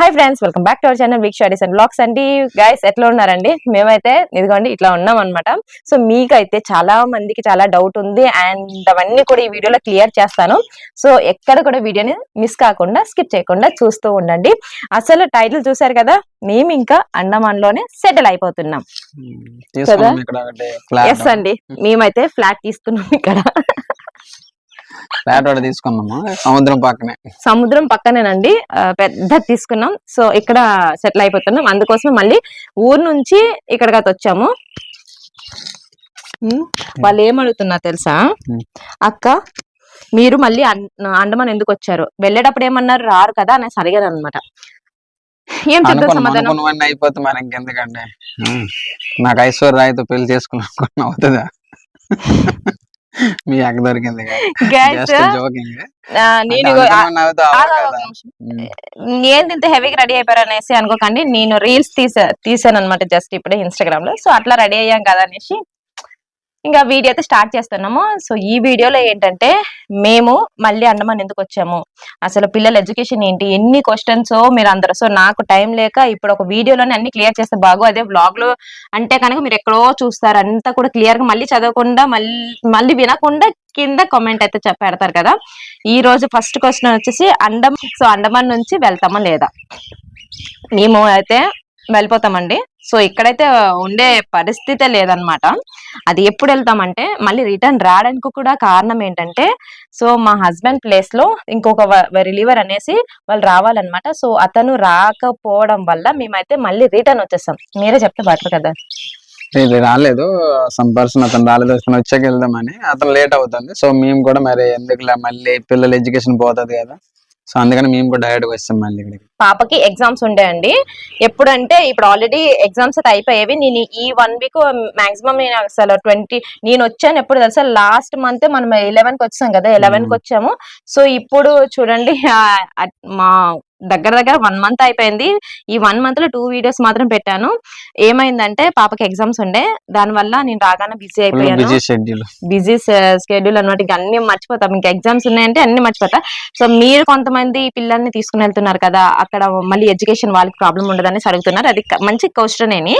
Hi friends welcome back to our channel week studies and blogs అండి guys ఎట్లా ఉన్నారండి? మేమైతే ఇదిగోండి ఇట్లా ఉన్నాం అనమాట సో మీకైతే చాలా మందికి చాలా డౌట్ ఉంది అండ్ అవన్నీ కూడా ఈ వీడియోలో క్లియర్ చేస్తాను. సో ఎక్కడ కూడా వీడియోని మిస్ కాకుండా స్కిప్ చేయకుండా చూస్తూ ఉండండి. అసలు టైటిల్ చూసారు కదా మేము ఇంకా అండమాన్లోనే సెటిల్ అయిపోతున్నాం ఎస్ అండి. మేమైతే ఫ్లాట్ తీసుకున్నాం ఇక్కడ. ఫ్లాట్ ఒకటి తీసుకున్నాము సముద్రం పక్కనే. సముద్రం పక్కనేనండి. పెద్ద తీసుకున్నాం. సో ఇక్కడ సెటిల్ అయిపోతున్నాం. అందుకోసమే మళ్ళీ ఊరు నుంచి ఇక్కడికి వచ్చాము. వాళ్ళు ఏమడుగుతున్నారు తెలుసా. అక్క మీరు మళ్ళీ అండమాన్ ఎందుకు వచ్చారు? వెళ్ళేటప్పుడు ఏమన్నారు? రారు కదా అనేసి అడిగారు అనమాట ఏం చెప్తారు అనుకున్నాం సమాధానం? అనుకున్నవన్నీ అయిపోతే మరి ఇంకెందుకండి? ఉం. నాకు ఐశ్వర్య రాయ్తో పెళ్ళి చేసుకున్నాను అవుతుందా మీ అక్క దొరికింది నేను. ఏంది ఇంత హెవీగా రెడీ అయిపోయారు అనేసి అనుకోకండి. నేను రీల్స్ తీసా తీసాను అనమాట జస్ట్ ఇప్పుడే ఇన్స్టాగ్రామ్లో. సో అట్లా రెడీ అయ్యాం కదా అనేసి ఇంకా వీడియో అయితే స్టార్ట్ చేస్తున్నాము. సో ఈ వీడియోలో ఏంటంటే మేము మళ్ళీ అండమాన్ ఎందుకు వచ్చాము? అసలు పిల్లల ఎడ్యుకేషన్ ఏంటి? ఎన్ని క్వశ్చన్స్ మీరు అందరూ? సో నాకు టైం లేక ఇప్పుడు ఒక వీడియోలోనే అన్ని క్లియర్ చేస్తే బాగు. అదే బ్లాగ్లో అంటే కనుక మీరు ఎక్కడో చూస్తారు అంతా కూడా క్లియర్గా మళ్ళీ చదవకుండా మళ్ళీ మళ్ళీ వినకుండా కింద కామెంట్ అయితే పెడతారు కదా? ఈ రోజు ఫస్ట్ క్వశ్చన్ వచ్చేసి అండమాన్ సో అండమాన్ నుంచి వెళ్తామా లేదా? మేము అయితే వెళ్ళిపోతామండి. సో ఇక్కడైతే ఉండే పరిస్థితే లేదనమాట అది ఎప్పుడు వెళ్తామంటే మళ్ళీ రిటర్న్ రావడానికి కూడా కారణం ఏంటంటే సో మా హస్బెండ్ ప్లేస్లో ఇంకొక రిలీవర్ అనేసి వాళ్ళు రావాలన్నమాట. సో అతను రాకపోవడం వల్ల మేమైతే మళ్ళీ రిటర్న్ వచ్చేస్తాం మీరే చెప్తే బెటర్ కదా. ఇది రాలేదు. సమ్ పర్సన్ అతను రాలేదు. అతను వచ్చాక వెళ్దామని. అతను లేట్ అవుతుంది. సో మేము కూడా మరి ఎందుకులే మళ్ళీ పిల్లల ఎడ్యుకేషన్ పోతుంది కదా. సో అందుకని మేము కూడా డైరెక్ట్ వస్తాం మళ్ళీ ఇక్కడికి. పాపకి ఎగ్జామ్స్ ఉండేయండి. ఎప్పుడంటే ఇప్పుడు ఆల్రెడీ ఎగ్జామ్స్ అయితే అయిపోయేవి. నేను ఈ వన్ వీక్ మాక్సిమం నేను అసలు ట్వంటీ నేను వచ్చాను ఎప్పుడు తెలుసా? లాస్ట్ మంత్ మనం ఎలెవెన్కి వచ్చాం కదా ఎలెవెన్కి వచ్చాము. సో ఇప్పుడు చూడండి మా దగ్గర దగ్గర వన్ మంత్ అయిపోయింది. ఈ వన్ మంత్లో టూ వీడియోస్ మాత్రం పెట్టాను. ఏమైందంటే పాపకి ఎగ్జామ్స్ ఉండే. దానివల్ల నేను రాగానే బిజీ అయిపోయాను. బిజీ షెడ్యూల్ అనమాట ఇంకా అన్ని మర్చిపోతాం. ఇంకా ఎగ్జామ్స్ ఉన్నాయంటే అన్ని మర్చిపోతా. సో మీరు కొంతమంది పిల్లల్ని తీసుకుని వెళ్తున్నారు కదా అక్కడ మళ్ళీ ఎడ్యుకేషన్ వాళ్ళకి ప్రాబ్లం ఉండదని అడుగుతున్నారు. అది మంచి క్వశ్చన్ అని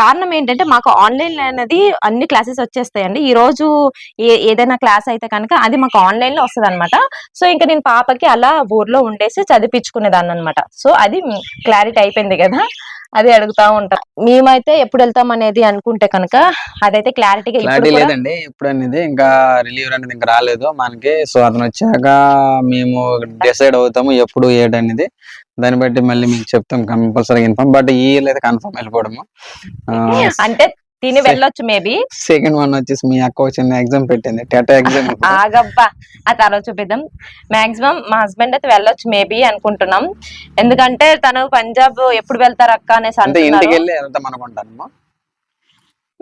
కారణం ఏంటంటే మాకు ఆన్లైన్ అనేది అన్ని క్లాసెస్ వచ్చేస్తాయండి. ఈ రోజు ఏదైనా క్లాస్ అయితే కనుక అది మాకు ఆన్లైన్లో వస్తుంది అనమాట సో ఇంకా నేను పాపకి అలా ఊర్లో ఉండేసి చదివించుకునేదాన్ని. అనమాట సో అది క్లారిటీ అయిపోయింది కదా అది అడుగుతా ఉంటాం. మేమైతే ఎప్పుడు వెళ్తాం అనేది అనుకుంటే కనుక అదైతే క్లారిటీగా క్లారిటీ లేదండి ఇప్పుడు అనేది ఇంకా రిలీవర్ అనేది ఇంకా రాలేదు. మనకి సో అతను వచ్చాక మేము డిసైడ్ అవుతాము ఎప్పుడు ఏటనేది దాన్ని బట్టి మళ్ళీ మీకు చెప్తాం కంపల్సరీ ఇన్ఫార్మ్. బట్ ఈ అయితే కన్ఫర్మ్ వెళ్ళిపోవడము. అంటే తిని వెళ్ళొచ్చు మేబీ. సెకండ్ వన్ వచ్చేసి మీ అక్క చిన్న ఎగ్జామ్ పెట్టింది. టెటా ఎగ్జామ్ ఆగబ్బా. ఆ తర్వాత చూపిద్దాం. మాక్సిమం మా హస్బెండ్ అయితే వెళ్ళొచ్చు మేబీ అనుకుంటున్నాం. ఎందుకంటే తను పంజాబ్ ఎప్పుడు వెళ్తారు అక్క అనేసి అంటే ఇంటికి వెళ్ళి వెళ్తాం అనుకుంటాను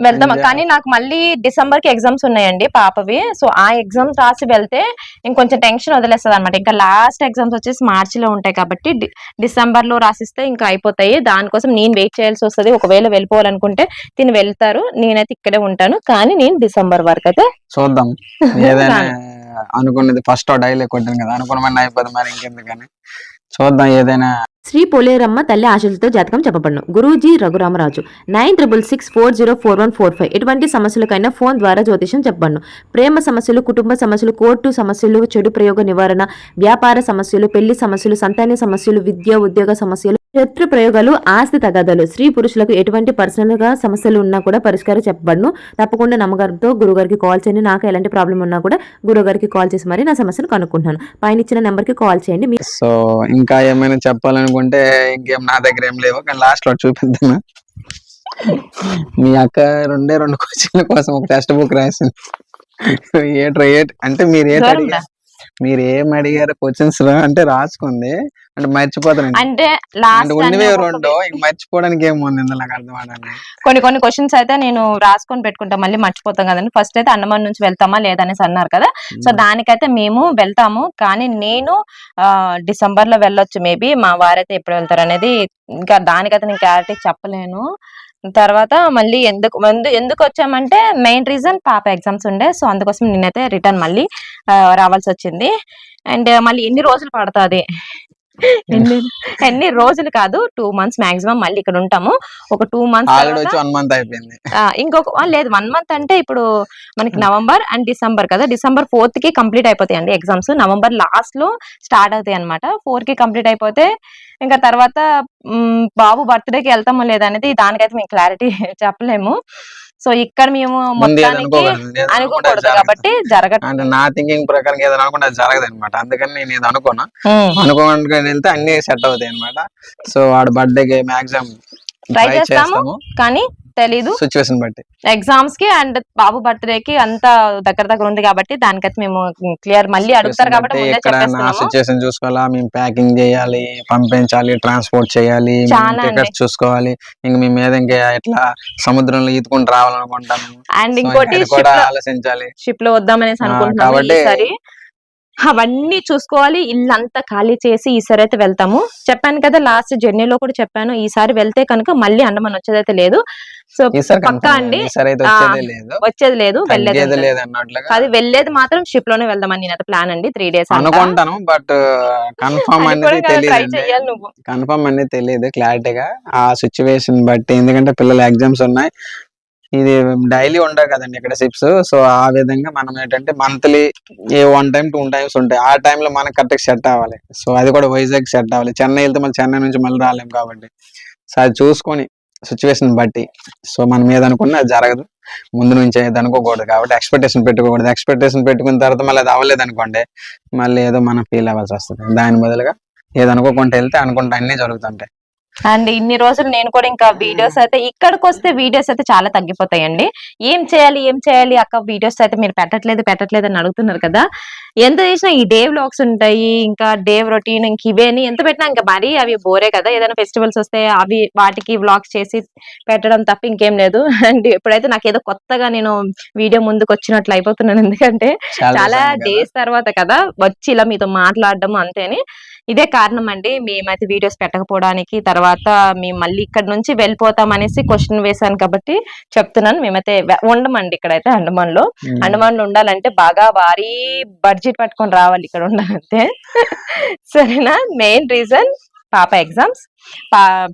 వెళ్తాం. కానీ నాకు మళ్ళీ డిసెంబర్కి ఎగ్జామ్స్ ఉన్నాయండి పాపవి. సో ఆ ఎగ్జామ్స్ రాసి వెళ్తే ఇంకొంచెం టెన్షన్ వదిలేస్తుంది అనమాట ఇంకా లాస్ట్ ఎగ్జామ్స్ వచ్చేసి మార్చి లో ఉంటాయి కాబట్టి డిసెంబర్లో రాసిస్తే ఇంకా అయిపోతాయి. దానికోసం నేను వెయిట్ చేయాల్సి వస్తుంది. ఒకవేళ వెళ్ళిపోవాలనుకుంటే తిని వెళ్తారు. నేనైతే ఇక్కడే ఉంటాను. కానీ నేను డిసెంబర్ వరకు అయితే చూద్దాం. ఏదైనా అనుకున్నది ఫస్ట్ డైలీ కొట్టాను కదా. అనుకున్నమని అయిపోతుంది మరి ఇంకెందుకని. చూద్దాం ఏదైనా శ్రీ పోలేరమ్మ తల్లి ఆశలతో జాతకం చెప్పబడను. Guruji Raghuramaraju nine triple six four zero four one four five ఎటువంటి సమస్యలకైనా ఫోన్ ద్వారా జ్యోతిషం చెప్పబడను. ప్రేమ సమస్యలు కుటుంబ సమస్యలు కోర్టు సమస్యలు చెడు ప్రయోగ నివారణ వ్యాపార సమస్యలు పెళ్ళి సమస్యలు సంతాన సమస్యలు విద్య ఉద్యోగ సమస్యలు శత్రు ప్రయోగాలు ఆస్తి తగాదాలు. స్త్రీ పురుషులకు ఎటువంటి పర్సనల్గా సమస్యలు ఉన్నా కూడా పరిష్కారం చెప్పబడను. తప్పకుండా నమ్మకంతో గురుగారికి కాల్ చేయండి. నాకు ఎలాంటి ప్రాబ్లం ఉన్నా కూడా గురుగారికి కాల్ చేసి మరి నా సమస్యను కనుక్కుంటాను పైన ఇచ్చిన నెంబర్కి కాల్ చేయండి. మీ సో ఇంకా ఏమైనా చెప్పాలనుకుంటే ఇంకేం నా దగ్గర ఏం లేవు. కానీ లాస్ట్లో చూపిద్దాను మీ అక్క రెండే రెండు క్వశ్చన్ల కోసం ఒక టెక్స్ట్ బుక్ రాసింది. ఏట్రా ఏట్ అంటే మీరు దూరం అడిగారు మీరు ఏం అడిగారు క్వశ్చన్స్ అంటే రాసుకుంది. అంటే మర్చిపోతానండి అంటే లాస్ట్ రెండు మర్చిపోవడానికి ఏముంది నాకు అర్థం కొన్ని కొన్ని క్వశ్చన్స్ అయితే నేను రాసుకొని పెట్టుకుంటా మళ్ళీ మర్చిపోతాం కదండి. ఫస్ట్ అయితే అండమాన్ నుంచి వెళ్తామా లేదనేసి అన్నారు కదా. సో దానికైతే మేము వెళ్తాము. కానీ నేను డిసెంబర్లో వెళ్ళొచ్చు. మేబీ మా వారైతే ఎప్పుడు వెళ్తారు అనేది ఇంకా దానికైతే నేను క్లారిటీ చెప్పలేను. తర్వాత మళ్ళీ ఎందుకు ఎందుకు వచ్చామంటే మెయిన్ రీజన్ పాప ఎగ్జామ్స్ ఉండే. సో అందుకోసం నేనైతే రిటర్న్ మళ్ళీ రావాల్సి వచ్చింది. అండ్ మళ్ళీ ఎన్ని రోజులు పడుతుంది? ఎన్ని రోజులు కాదు టూ మంత్స్ మాక్సిమం మళ్ళీ ఇక్కడ ఉంటాము. ఒక టూ మంత్స్ వన్ మంత్ అయిపోయింది. ఇంకొక లేదు వన్ మంత్ అంటే ఇప్పుడు మనకి నవంబర్ అండ్ డిసెంబర్ కదా డిసెంబర్ ఫోర్త్కి కంప్లీట్ అయిపోతాయి అండి ఎగ్జామ్స్ నవంబర్ లాస్ట్లో స్టార్ట్ అవుతాయి అనమాట ఫోర్కి కంప్లీట్ అయిపోతే ఇంకా తర్వాత బాబు బర్త్డేకి వెళ్తామో లేదా అనేది దానికైతే మేము క్లారిటీ చెప్పలేము. సో ఇక్కడ మేము ఏది మొత్తానికి అనుకోకూడదు ఏది. కాబట్టి జరగదు అంటే నా థింకింగ్ ప్రకారం ఏదైనా అనుకుంటే అది జరగదు అనమాట అందుకని నేను ఇది అనుకోను? అనుకోకుండా వెళ్తే అన్ని సెట్ అవుతాయి అనమాట సో వాడు బర్త్డేకి మాక్సిమం ట్రై చేస్తాము. కానీ తెలీదు. సిచ్యువేషన్ బట్టి. ఎగ్జామ్స్కి అండ్ బాబు బర్త్డే కి అంతా దగ్గర దగ్గర ఉంది కాబట్టి దానికైతే మేము క్లియర్ మళ్ళీ అడుగుతారు కాబట్టి బట్టి ముందే ఎక్కడ నా చెప్పేస్తున్నాము. సిచ్యువేషన్ చూసుకోవాలా? మేము ప్యాకింగ్ చేయాలి పంపించాలి ట్రాన్స్పోర్ట్ చేయాలి టికెట్స్ చూసుకోవాలి. ఇంక మేము మీద ఇంకా ఇట్లా సముద్రంలో ఈదుకుంటూ రావాలనుకుంటాను అండ్ ఇంకోటి ఆలోచించాలి. షిప్లో వద్దామనేసి ఆ, అనుకుంటున్నాము కాబట్టి- అవన్నీ చూసుకోవాలి. ఇల్లు అంతా ఖాళీ చేసి ఈసారి అయితే వెళ్తాము. చెప్పాను కదా లాస్ట్ జర్నీలో కూడా చెప్పాను. ఈసారి వెళ్తే కనుక మళ్ళీ అండమాన్ వచ్చేదైతే లేదు. సో పక్కా అండి. వచ్చేదే లేదు. వెళ్ళేది. లేదు అది వెళ్ళేది మాత్రం షిప్లోనే వెళ్దామని నేను ప్లాన్ అండి. త్రీ డేస్ అనుకుంటాను బట్ కన్ఫర్మ్ అనేది ట్రై తెలియదు కన్ఫర్మ్ అనేది తెలియదు క్లారిటీగా ఆ సిచ్యువేషన్ బట్టి ఎందుకంటే పిల్లల ఎగ్జామ్స్ ఉన్నాయి. ఇది డైలీ ఉండవు కదండి ఇక్కడ సిప్స్ సో ఆ విధంగా మనం ఏంటంటే monthly a one time two times ఉంటాయి. ఆ టైంలో మనకి కరెక్ట్ సెట్ అవ్వాలి. సో అది కూడా వైజాగ్ సెట్ అవ్వాలి. చెన్నై వెళ్తే మళ్ళీ చెన్నై నుంచి మళ్ళీ రాలేం కాబట్టి. సో అది చూసుకొని సిచ్యువేషన్ బట్టి. సో మనం ఏదనుకున్నా అది జరగదు. ముందు నుంచి ఏది అనుకోకూడదు కాబట్టి ఎక్స్పెక్టేషన్ పెట్టుకోకూడదు. ఎక్స్పెక్టేషన్ పెట్టుకున్న తర్వాత మళ్ళీ అది అవ్వలేదు అనుకోండి మళ్ళీ ఏదో మనం ఫీల్ అవ్వాల్సి వస్తుంది. దాని బదులుగా ఏది అనుకోకుండా వెళ్తే అనుకుంటే అన్ని జరుగుతుంటాయి. అండ్ ఇన్ని రోజులు నేను కూడా ఇంకా వీడియోస్ అయితే ఇక్కడికి వస్తే వీడియోస్ అయితే చాలా తగ్గిపోతాయండి. ఏం చేయాలి ఏం చేయాలి అక్క వీడియోస్ అయితే మీరు పెట్టట్లేదు పెట్టట్లేదు అని అడుగుతున్నారు కదా. ఎంత చేసినా ఈ డే వ్లాగ్స్ ఉంటాయి ఇంకా డే రొటీన్ ఇంక ఇవేని ఎంత పెట్టినా ఇంకా మరీ అవి బోరే కదా. ఏదైనా ఫెస్టివల్స్ వస్తే అవి వాటికి వ్లాగ్స్ చేసి పెట్టడం తప్ప ఇంకేం లేదు. అండ్ ఇప్పుడైతే నాకు ఏదో కొత్తగా నేను వీడియో ముందుకు వచ్చినట్లు అయిపోతున్నాను. ఎందుకంటే చాలా. డేస్ తర్వాత కదా వచ్చి ఇలా మీతో మాట్లాడడం అంతేని. ఇదే కారణం అండి మేమైతే వీడియోస్ పెట్టకపోవడానికి తర్వాత మేము మళ్ళీ ఇక్కడ నుంచి వెళ్ళిపోతాం అనేసి క్వశ్చన్ వేశాను కాబట్టి చెప్తున్నాను. మేమైతే ఉండమండి ఇక్కడైతే అండమాన్లో. అండమాన్లో ఉండాలంటే బాగా భారీ బడ్జెట్ పట్టుకొని రావాలి ఇక్కడ ఉండాలంటే. సరేనా? మెయిన్ రీజన్ పాప ఎగ్జామ్స్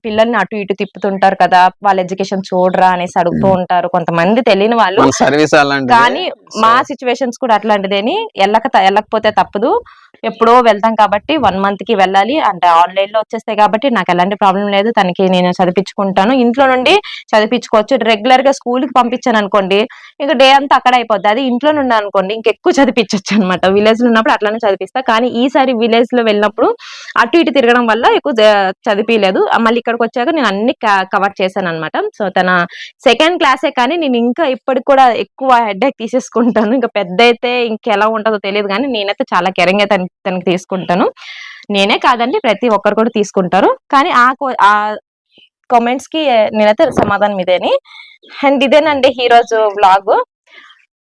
పిల్లల్ని అటు ఇటు తిప్పుతుంటారు కదా వాళ్ళ ఎడ్యుకేషన్ చూడరా అనేసి అడుగుతూ ఉంటారు కొంతమంది తెలియని వాళ్ళు. సర్వీస్ కానీ మా సిచ్యువేషన్స్ కూడా అట్లాంటిదేని వెళ్ళక వెళ్ళకపోతే తప్పదు. ఎప్పుడో వెళ్తాం కాబట్టి వన్ మంత్కి వెళ్ళాలి. అంటే ఆన్లైన్లో వచ్చేస్తాయి కాబట్టి నాకు ఎలాంటి ప్రాబ్లం లేదు. తనకి నేను చదివించుకుంటాను. ఇంట్లో నుండి చదివించుకోవచ్చు. రెగ్యులర్గా స్కూల్కి పంపించాను అనుకోండి ఇంకా డే అంతా అక్కడ అయిపోద్ది. అది ఇంట్లో నుండి అనుకోండి ఇంకెక్కువ చదివించవచ్చు అనమాట విలేజ్లో ఉన్నప్పుడు అట్లానే చదివిస్తా. కానీ ఈసారి విలేజ్లో వెళ్ళినప్పుడు అటు ఇటు తిరగడం వల్ల ఎక్కువ వరకు చదివిలేదు. మళ్ళీ ఇక్కడికి వచ్చాక నేను అన్ని కవర్ చేశాను అనమాట సో తన సెకండ్ క్లాసే కానీ నేను ఇంకా ఇప్పటికి కూడా ఎక్కువ హెడ్ తీసేసుకుంటాను. ఇంకా పెద్ద అయితే ఇంకెలా ఉంటుందో తెలియదు కానీ నేనైతే చాలా కెరంగా అయితే తనకి- తీసుకుంటాను. నేనే కాదండి ప్రతి ఒక్కరు కూడా తీసుకుంటారు. కానీ ఆ కో- ఆ కామెంట్స్కి నేనైతే సమాధానం ఇదేని. అండ్ ఇదేనండి ఈ రోజు వ్లాగ్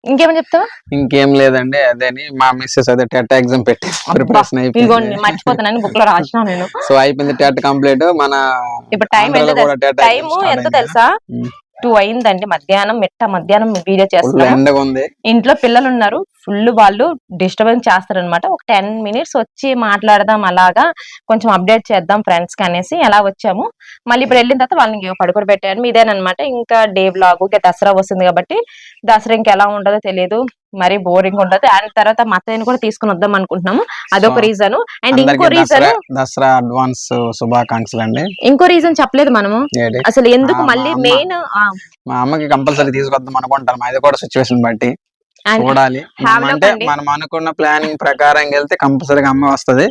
ఇంకేమని చెప్తావా? ఇంకేం లేదండి అదేని మా మిస్సెస్ అదే టెట్ ఎగ్జామ్ పెట్టి ప్రిపరేషన్ అయిపోయింది. మర్చిపోతున్నాను బుక్లో రాసిన నేను. సో అయిపోయింది టెట్ కంప్లీట్ మన ఇప్పుడు టైం టైం ఎంత తెలుసా. టూ అయిందండి. మధ్యాహ్నం మిట్ట మధ్యాహ్నం వీడియో ఫుల్ చేస్తాను ఎండగా ఉంది. ఇంట్లో పిల్లలు ఉన్నారు ఫుల్ వాళ్ళు డిస్టర్బెన్స్ చేస్తారనమాట ఒక టెన్ మినిట్స్ వచ్చి మాట్లాడదాం అలాగా. కొంచెం అప్డేట్ చేద్దాం ఫ్రెండ్స్కి అనేసి అలా వచ్చాము. మళ్ళీ ఇప్పుడు వెళ్ళిన తర్వాత వాళ్ళని పడుకొని పెట్టాను. ఇదేనమాట ఇంకా డే బ్లాగ్ ఇంకా దసరా వస్తుంది కాబట్టి దసరా ఇంకా ఎలా ఉంటుందో తెలియదు మరి బోరింగ్ ఉండదు అండ్ తర్వాత మా అత్తయ్యని కూడా తీసుకుని వద్దాం అనుకుంటున్నాము. అదొక రీజన్ అండ్ ఇంకో రీజన్ దసరా అడ్వాన్స్ శుభాకాంక్షలు అండి. ఇంకో రీజన్ చెప్పలేదు మనము? అసలు ఎందుకు మళ్ళీ. మెయిన్ మా అమ్మకి కంపల్సరీ తీసుకొద్దాం అనుకుంటాను. అది కూడా సిచ్యువేషన్ బట్టి చూడాలి. అంటే. మనం అనుకున్న ప్లానింగ్ ప్రకారం వెళ్తే కంపల్సరీగా అమ్మ వస్తది.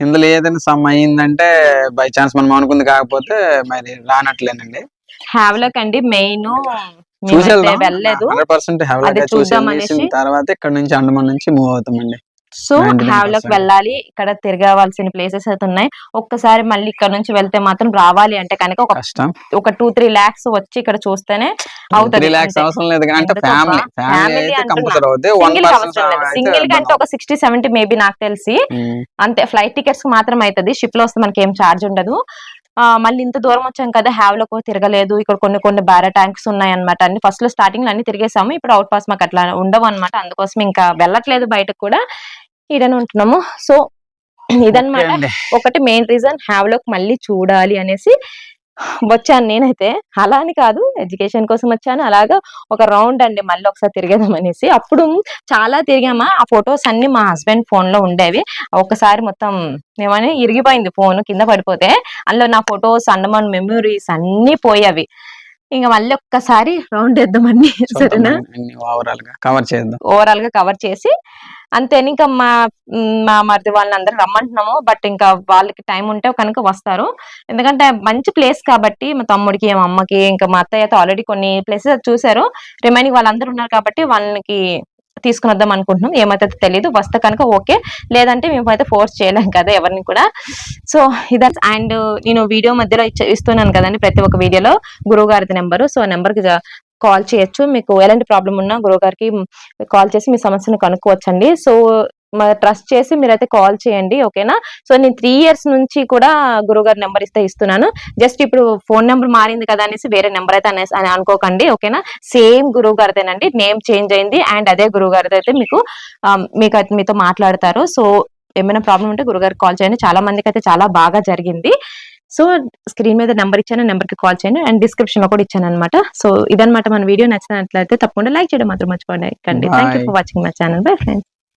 ఇందులో ఏదైనా సమ్ అయిందంటే బై ఛాన్స్ మనం అనుకుంది కాకపోతే మరి రానట్లేనండి. హ్యావ్లక్ అండి. మెయిన్ వెళ్ళలేదు. అది చూద్దాం అనేసి. తర్వాత ఇక్కడ నుంచి అండమాన్ నుంచి మూవ్ అవుతామండి. సో 99% హ్యావ్లక్ వెళ్ళాలి. ఇక్కడ తిరగవలసిన ప్లేసెస్ అయితే ఉన్నాయి. ఒక్కసారి మళ్ళీ ఇక్కడ నుంచి వెళ్తే మాత్రం రావాలి అంటే కనుక ఒక కష్టం. ఒక టూ త్రీ లాక్స్ వచ్చి ఇక్కడ చూస్తేనే అవుతుంది. అవసరం లేదు అంటే? ఫ్యామిలీ ఫ్యామిలీ సింగిల్కి అంటే ఒక సిక్స్టీ సెవెంటీ మేబీ నాకు తెలిసి. అంతే ఫ్లైట్ టికెట్స్ మాత్రం అవుతుంది. షిప్లో వస్తే మనకి ఏం ఛార్జ్ ఉండదు. మళ్ళీ ఇంత దూరం వచ్చాం కదా హ్యావ్లో కూడా తిరగలేదు. ఇక్కడ కొన్ని కొన్ని బారా ట్యాంక్స్ ఉన్నాయి అనమాట అన్ని ఫస్ట్లో స్టార్టింగ్లో అన్ని తిరిగేసాము. ఇప్పుడు అవుట్ పాస్ మాకు అట్లా ఉండవు అనమాట అందుకోసం ఇంకా వెళ్ళట్లేదు బయటకు కూడా. ఈడనే ఉంటున్నాము. సో అండి. ఒకటి మెయిన్ రీజన్ హ్యావ్ లోక్ మళ్ళీ చూడాలి అనేసి వచ్చాను నేనైతే. అలా అని కాదు ఎడ్యుకేషన్ కోసం వచ్చాను. అలాగా ఒక రౌండ్ అండి మళ్ళీ ఒకసారి తిరిగేదాం అనేసి. అప్పుడు చాలా తిరిగామా ఆ ఫొటోస్ అన్ని మా హస్బెండ్ ఫోన్లో ఉండేవి. ఒకసారి మొత్తం ఏమని ఇరిగిపోయింది ఫోన్ కింద పడిపోతే. అందులో నా ఫొటోస్ అండమాన్ మెమరీస్ అన్ని పోయేవి. ఇంకా మళ్ళీ ఒక్కసారి రౌండ్ వేద్దామండి సరేనా? ఓవరాల్గా కవర్ చేద్దాం. ఓవరాల్గా కవర్ చేసి అంతే ఇంకా మా మా మరిది వాళ్ళని అందరూ రమ్మంటున్నాము. బట్ ఇంకా వాళ్ళకి టైం ఉంటే కనుక వస్తారు. ఎందుకంటే మంచి ప్లేస్ కాబట్టి మా తమ్ముడికి మా అమ్మకి ఇంకా మా అత్తయ్యతో ఆల్రెడీ కొన్ని ప్లేసెస్ చూసారు రిమైనింగ్ వాళ్ళందరూ ఉన్నారు కాబట్టి వాళ్ళకి తీసుకుని వద్దాం అనుకుంటున్నాం. ఏమైతే తెలియదు వస్తే కనుక ఓకే. లేదంటే మేము అయితే ఫోర్స్ చేయలేం కదా ఎవరిని కూడా. సో ఇదర్ అండ్ నేను వీడియో మధ్యలో ఇస్తున్నాను కదండి ప్రతి ఒక్క వీడియోలో గురువు గారిది నెంబరు సో నెంబర్కి కాల్ చేయొచ్చు. మీకు ఎలాంటి ప్రాబ్లం ఉన్నా గురువు గారికి కాల్ చేసి మీ సమస్యను కనుక్కోవచ్చండి. సో ట్రస్ట్ చేసి మీరైతే కాల్ చేయండి ఓకేనా? సో నేను త్రీ ఇయర్స్ నుంచి కూడా గురుగారి నెంబర్ ఇస్తే ఇస్తున్నాను. జస్ట్ ఇప్పుడు ఫోన్ నెంబర్ మారింది కదా అనేసి వేరే నెంబర్ అయితే అనేసి అని అనుకోకండి ఓకేనా? సేమ్ గురువు గారిదేనండి. నేమ్ చేంజ్ అయింది అండ్ అదే గురువు గారిది అయితే మీకు మీకు అయితే మీతో మాట్లాడతారు. సో ఏమైనా ప్రాబ్లం ఉంటే గురుగారికి కాల్ చేయండి. చాలా మందికి అయితే చాలా బాగా జరిగింది. సో స్క్రీన్ మీద నెంబర్ ఇచ్చాను నెంబర్కి కాల్ చేయండి. అండ్ డిస్క్రిప్షన్లో కూడా ఇచ్చాను అనమాట సో ఇదన్నమాట మన వీడియో నచ్చినట్లయితే తప్పకుండా లైక్ చేయడం మాత్రం మర్చిపోండి thank you. For watching my channel bye friends